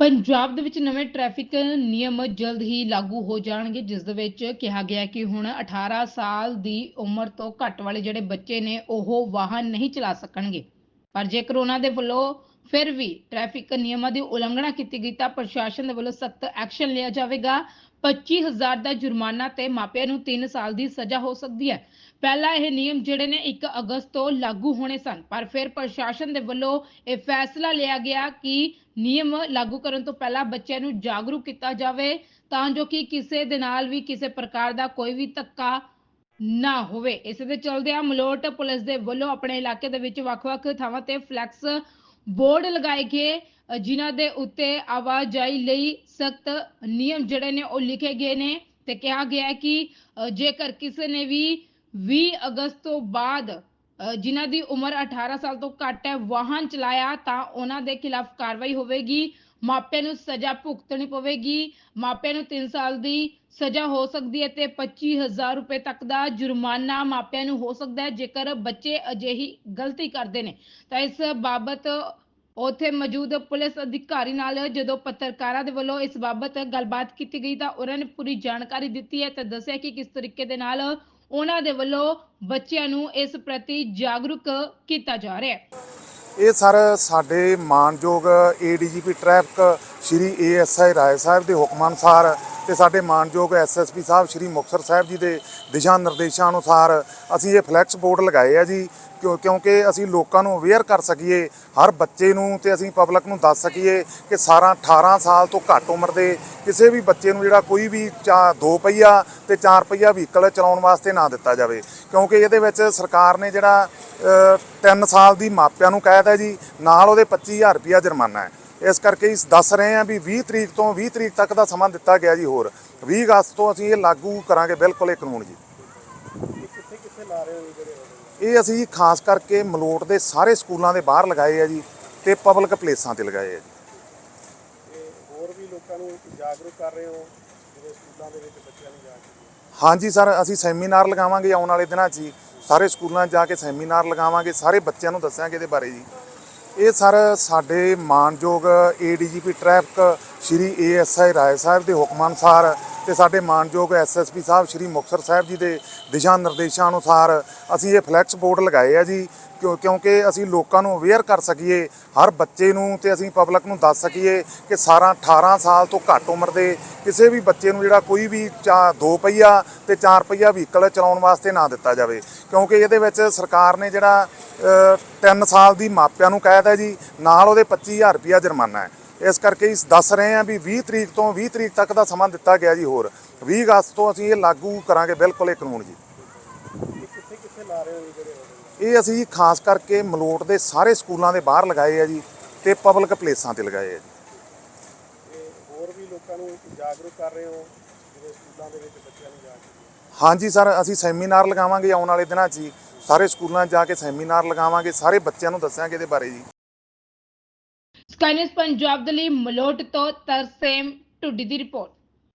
ਪੰਜਾਬ ਦੇ ਵਿੱਚ ਨਵੇਂ ਟ੍ਰੈਫਿਕ ਨਿਯਮ ਜਲਦ ਹੀ ਲਾਗੂ ਹੋ ਜਾਣਗੇ, ਜਿਸ ਦੇ ਵਿੱਚ ਕਿਹਾ ਗਿਆ ਕਿ ਹੁਣ 18 ਸਾਲ ਦੀ ਉਮਰ ਤੋਂ ਘੱਟ ਵਾਲੇ ਜਿਹੜੇ ਬੱਚੇ ਨੇ, ਉਹ ਵਾਹਨ ਨਹੀਂ ਚਲਾ ਸਕਣਗੇ। ਪਰ ਜੇਕਰ ਉਹਨਾਂ ਦੇ ਵੱਲੋਂ ਫਿਰ ਵੀ ਟ੍ਰੈਫਿਕ ਨਿਯਮਾਂ ਦੀ ਉਲੰਘਣਾ ਕੀਤੀ ਗਈ ਤਾਂ ਪ੍ਰਸ਼ਾਸਨ ਦੇ ਵੱਲੋਂ ਸਖਤ ਐਕਸ਼ਨ ਲਿਆ ਜਾਵੇਗਾ। 25000 ਦਾ ਜੁਰਮਾਨਾ ਤੇ ਮਾਪਿਆਂ ਨੂੰ 3 ਸਾਲ ਦੀ ਸਜ਼ਾ ਹੋ ਸਕਦੀ ਹੈ। ਪਹਿਲਾਂ ਇਹ ਨਿਯਮ ਜਿਹੜੇ ਨੇ 1 ਅਗਸਤ ਤੋਂ ਲਾਗੂ ਹੋਣੇ ਸਨ, ਪਰ ਫਿਰ ਪ੍ਰਸ਼ਾਸਨ ਦੇ ਵੱਲੋਂ ਇਹ ਫੈਸਲਾ ਲਿਆ ਗਿਆ ਕਿ ਨਿਯਮ ਲਾਗੂ ਕਰਨ ਤੋਂ ਪਹਿਲਾਂ ਬੱਚਿਆਂ ਨੂੰ ਜਾਗਰੂਕ ਕੀਤਾ ਜਾਵੇ, ਤਾਂ ਜੋ ਕਿ ਕਿਸੇ ਦੇ ਨਾਲ ਵੀ ਕਿਸੇ ਪ੍ਰਕਾਰ ਦਾ ਕੋਈ ਵੀ ਧੱਕਾ ਨਾ ਹੋਵੇ। ਇਸ ਦੇ ਚਲਦਿਆਂ ਮਲੋਟ ਪੁਲਿਸ ਦੇ ਵੱਲੋਂ ਆਪਣੇ ਇਲਾਕੇ ਦੇ ਵਿੱਚ ਵੱਖ-ਵੱਖ ਥਾਵਾਂ ਤੇ ਫਲੈਕਸ ਬੋਰਡ ਲਗਾਏ ਗਏ ਅ, ਜਿਨ੍ਹਾਂ ਦੇ ਉੱਤੇ ਆਵਾਜਾਈ ਲਈ ਸਖਤ ਨਿਯਮ ਜਿਹੜੇ ਨੇ ਉਹ ਲਿਖੇ ਗਏ ਨੇ ਤੇ ਕਿਹਾ ਗਿਆ ਕਿ ਜੇਕਰ ਕਿਸੇ ਨੇ ਵੀ 20 ਅਗਸਤ ਤੋਂ ਬਾਅਦ ਜਿਨ੍ਹਾਂ ਦੀ ਉਮਰ 18 ਸਾਲ ਤੋਂ ਘੱਟ ਹੈ ਵਾਹਨ ਚਲਾਇਆ ਤਾਂ ਉਹਨਾਂ ਦੇ ਖਿਲਾਫ ਕਾਰਵਾਈ ਹੋਵੇਗੀ। ਮਾਪਿਆਂ ਨੂੰ ਸਜ਼ਾ ਭੁਗਤਣੀ ਪਵੇਗੀ। ਮਾਪਿਆਂ ਨੂੰ 3 ਸਾਲ ਦੀ ਸਜ਼ਾ ਹੋ ਸਕਦੀ ਹੈ ਤੇ 25000 ਰੁਪਏ ਤੱਕ ਦਾ ਜੁਰਮਾਨਾ ਮਾਪਿਆਂ ਨੂੰ ਹੋ ਸਕਦਾ ਹੈ, ਜੇਕਰ ਬੱਚੇ ਅਜਿਹੀ ਗਲਤੀ ਕਰਦੇ ਨੇ। ਤਾਂ ਇਸ ਬਾਬਤ ਉੱਥੇ ਮੌਜੂਦ ਪੁਲਿਸ ਅਧਿਕਾਰੀ ਨਾਲ ਜਦੋਂ ਪੱਤਰਕਾਰਾਂ ਦੇ ਵੱਲੋਂ ਇਸ ਬਾਬਤ ਗੱਲਬਾਤ ਕੀਤੀ ਗਈ ਤਾਂ ਉਹਨਾਂ ਨੇ ਪੂਰੀ ਜਾਣਕਾਰੀ ਦਿੱਤੀ ਹੈ ਤੇ ਦੱਸਿਆ ਕਿ ਕਿਸ ਤਰੀਕੇ ਦੇ ਨਾਲ ਉਹਨਾਂ ਦੇ ਵੱਲੋਂ ਬੱਚਿਆਂ ਨੂੰ ਇਸ ਪ੍ਰਤੀ ਜਾਗਰੂਕ ਕੀਤਾ ਜਾ ਰਿਹਾ ਹੈ। ਇਹ ਸਰ ਸਾਡੇ ਮਾਨਯੋਗ ADGP traffic Shri ASI Rai Sahib ਦੇ ਹੁਕਮ ਅਨੁਸਾਰ ਤੇ ਸਾਡੇ ਮਾਨਯੋਗ ਐਸਐਸਪੀ ਸਾਹਿਬ ਸ਼੍ਰੀ ਮੁਕਤਸਰ ਸਾਹਿਬ ਜੀ ਦੇ ਦਿਸ਼ਾ ਨਿਰਦੇਸ਼ਾਂ ਅਨੁਸਾਰ ਅਸੀਂ ਇਹ ਫਲੈਕਸ ਬੋਰਡ ਲਗਾਏ ਆ ਜੀ। ਕਿਉਂਕਿ ਅਸੀਂ ਲੋਕਾਂ ਨੂੰ ਅਵੇਅਰ ਕਰ ਸਕੀਏ, ਹਰ ਬੱਚੇ ਨੂੰ ਤੇ ਅਸੀਂ ਪਬਲਿਕ ਨੂੰ ਦੱਸ ਸਕੀਏ ਕਿ ਸਾਰਾ 18 ਸਾਲ ਤੋਂ ਘੱਟ ਉਮਰ ਦੇ ਕਿਸੇ ਵੀ ਬੱਚੇ ਨੂੰ ਜਿਹੜਾ ਕੋਈ ਵੀ ਚਾ ਦੋ ਪਹੀਆ ਤੇ ਚਾਰ ਪਹੀਆ ਵਹੀਕਲ ਚਲਾਉਣ ਵਾਸਤੇ ਨਾ ਦਿੱਤਾ ਜਾਵੇ। ਕਿਉਂਕਿ ਇਹਦੇ ਵਿੱਚ ਸਰਕਾਰ ਨੇ ਜਿਹੜਾ 3 ਸਾਲ ਦੀ ਮਾਪਿਆਂ ਨੂੰ ਕਹਿ ਹੈ ਜੀ, ਨਾਲ ਉਹਦੇ 25000 ਰੁਪਿਆ ਜੁਰਮਾਨਾ ਹੈ। ਇਸ ਕਰਕੇ ਇਸ ਦੱਸ ਰਹੇ ਹਾਂ ਵੀ 20 ਤਰੀਕ ਤੋਂ 20 ਤਰੀਕ ਤੱਕ ਦਾ ਸਮਾਂ ਦਿੱਤਾ ਗਿਆ ਜੀ ਹੋਰ। 20 ਅਗਸਤ ਤੋਂ ਅਸੀਂ ਇਹ ਲਾਗੂ ਕਰਾਂਗੇ ਬਿਲਕੁਲ ਇਹ ਕਾਨੂੰਨ ਜੀ। ਕਿੱਥੇ ਕਿੱਥੇ ਲਾ ਰਹੇ ਹੋ ਜੀ ਜਿਹੜੇ ਇਹ ਅਸੀਂ ਜੀ ਖਾਸ ਕਰਕੇ ਮਲੋਟ ਦੇ ਸਾਰੇ ਸਕੂਲਾਂ ਦੇ ਬਾਹਰ ਲਗਾਏ ਆ ਜੀ ਤੇ ਪਬਲਿਕ ਪਲੇਸਾਂ ਤੇ ਲਗਾਏ ਆ ਜੀ। ਤੇ ਹੋਰ ਵੀ ਲੋਕਾਂ ਨੂੰ ਜਾਗਰੂਕ ਕਰ ਰਹੇ ਹੋ ਜਿਹੜੇ ਸਕੂਲਾਂ ਦੇ ਵਿੱਚ ਬੱਚਿਆਂ ਨੂੰ ਜਾ ਕੇ? ਹਾਂਜੀ ਸਰ ਅਸੀਂ ਸੈਮੀਨਾਰ ਲਗਾਵਾਂਗੇ ਆਉਣ ਵਾਲੇ ਦਿਨਾਂ 'ਚ ਜੀ। ਸਾਰੇ ਸਕੂਲਾਂ 'ਚ ਜਾ ਕੇ ਸੈਮੀਨਾਰ ਲਗਾਵਾਂਗੇ ਸਾਰੇ ਬੱਚਿਆਂ ਨੂੰ ਦੱਸਾਂਗੇ ਇਹਦੇ ਬਾਰੇ ਜੀ। ਇਹ ਸਰ ਸਾਡੇ ਮਾਨਯੋਗ ADGP traffic Shri ASI Rai Sahib ਦੇ ਹੁਕਮਾਂ ਅਨੁਸਾਰ ਤੇ ਸਾਡੇ ਮਾਨਯੋਗ ਐਸਐਸਪੀ ਸਾਹਿਬ ਸ਼੍ਰੀ ਮੁਕਤਸਰ ਸਾਹਿਬ ਜੀ ਦੇ ਦਿਸ਼ਾ ਨਿਰਦੇਸ਼ਾਂ ਅਨੁਸਾਰ ਅਸੀਂ ਇਹ ਫਲੈਕਸ ਬੋਰਡ ਲਗਾਏ ਆ ਜੀ, ਕਿਉਂ- ਕਿਉਂਕਿ ਅਸੀਂ ਲੋਕਾਂ ਨੂੰ ਅਵੇਅਰ ਕਰ ਸਕੀਏ, ਹਰ ਬੱਚੇ ਨੂੰ ਤੇ ਅਸੀਂ ਪਬਲਿਕ ਨੂੰ ਦੱਸ ਸਕੀਏ ਕਿ ਸਾਰਾ 18 ਸਾਲ ਤੋਂ ਘੱਟ ਉਮਰ ਦੇ ਕਿਸੇ ਵੀ ਬੱਚੇ ਨੂੰ ਜਿਹੜਾ ਕੋਈ ਵੀ ਚਾ ਦੋ ਪਹੀਆ ਤੇ ਚਾਰ ਪਹੀਆ ਵਹੀਕਲ ਚਲਾਉਣ ਵਾਸਤੇ ਨਾ ਦਿੱਤਾ ਜਾਵੇ। ਕਿਉਂਕਿ ਇਹਦੇ ਵਿੱਚ ਸਰਕਾਰ ਨੇ ਜਿਹੜਾ 3 ਸਾਲ ਦੀ ਮਾਪਿਆਂ ਨੂੰ ਕਹਿ ਹੈ ਜੀ, ਨਾਲ ਉਹਦੇ 25000 ਰੁਪਿਆ ਜੁਰਮਾਨਾ ਹੈ। ਇਸ ਕਰਕੇ ਇਸ ਦੱਸ ਰਹੇ ਹਾਂ ਵੀ 20 ਤਰੀਕ ਤੋਂ 20 ਤਰੀਕ ਤੱਕ ਦਾ ਸਮਾਂ ਦਿੱਤਾ ਗਿਆ ਜੀ ਹੋਰ। 20 ਅਗਸਤ ਤੋਂ ਅਸੀਂ ਇਹ ਲਾਗੂ ਕਰਾਂਗੇ ਬਿਲਕੁਲ ਇਹ ਕਾਨੂੰਨ ਜੀ। ਇਹ ਅਸੀਂ ਖਾਸ ਕਰਕੇ ਮਲੋਟ ਦੇ ਸਾਰੇ ਸਕੂਲਾਂ ਦੇ ਬਾਹਰ ਲਗਾਏ ਆ ਜੀ ਤੇ ਪਬਲਿਕ ਪਲੇਸਾਂ ਤੇ ਲਗਾਏ ਆ ਜੀ। ਹੋਰ ਵੀ ਲੋਕਾਂ ਨੂੰ ਜਾਗਰੂਕ ਕਰ ਰਹੇ ਹੋ ਜਿਹੜੇ ਸਕੂਲਾਂ ਦੇ ਵਿੱਚ ਬੱਚਿਆਂ ਨੂੰ ਜਾ ਕੇ ਹਾਂਜੀ ਸਰ ਅਸੀਂ ਸੈਮੀਨਾਰ ਲਗਾਵਾਂਗੇ ਆਉਣ ਵਾਲੇ ਦਿਨਾਂ 'ਚ ਜੀ। ਸਾਰੇ ਸਕੂਲਾਂ 'ਚ ਜਾ ਕੇ ਸੈਮੀਨਾਰ ਲਗਾਵਾਂਗੇ ਸਾਰੇ ਬੱਚਿਆਂ ਨੂੰ ਦੱਸਾਂਗੇ ਇਹਦੇ ਬਾਰੇ ਜੀ। ਸਕਾਈਨਸ ਪੰਜਾਬ ਦੇ ਲਈ ਮਲੋਟ ਤੋਂ ਤਰਸੇਮ ਟੁੱਡੀ ਦੀ ਰਿਪੋਰਟ।